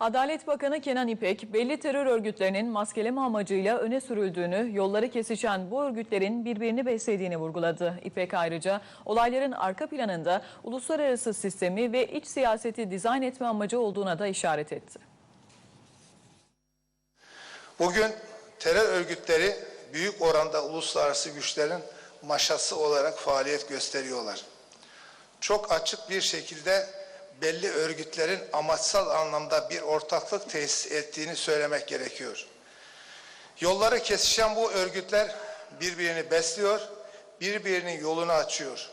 Adalet Bakanı Kenan İpek, belli terör örgütlerinin maskeleme amacıyla öne sürüldüğünü, yolları kesişen bu örgütlerin birbirini beslediğini vurguladı. İpek ayrıca olayların arka planında uluslararası sistemi ve iç siyaseti dizayn etme amacı olduğuna da işaret etti. Bugün terör örgütleri büyük oranda uluslararası güçlerin maşası olarak faaliyet gösteriyorlar. Çok açık bir şekilde belli örgütlerin amaçsal anlamda bir ortaklık tesis ettiğini söylemek gerekiyor. Yolları kesişen bu örgütler birbirini besliyor, birbirinin yolunu açıyor.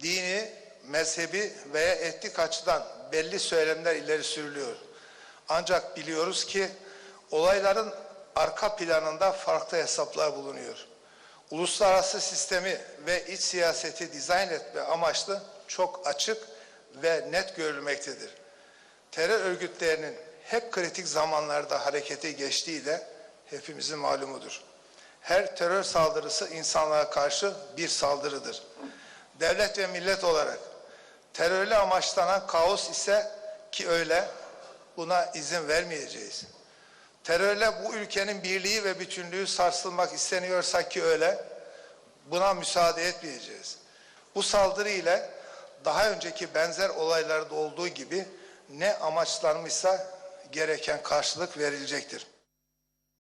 Dini, mezhebi veya etnik açıdan belli söylemler ileri sürülüyor. Ancak biliyoruz ki olayların arka planında farklı hesaplar bulunuyor. Uluslararası sistemi ve iç siyaseti dizayn etme amaçlı çok açık ve net görülmektedir. Terör örgütlerinin hep kritik zamanlarda harekete geçtiği de hepimizin malumudur. Her terör saldırısı insanlığa karşı bir saldırıdır. Devlet ve millet olarak terörle amaçlanan kaos ise ki öyle buna izin vermeyeceğiz. Terörle bu ülkenin birliği ve bütünlüğü sarsılmak isteniyorsa ki öyle buna müsaade etmeyeceğiz. Bu saldırı ile daha önceki benzer olaylarda olduğu gibi ne amaçlanmışsa gereken karşılık verilecektir.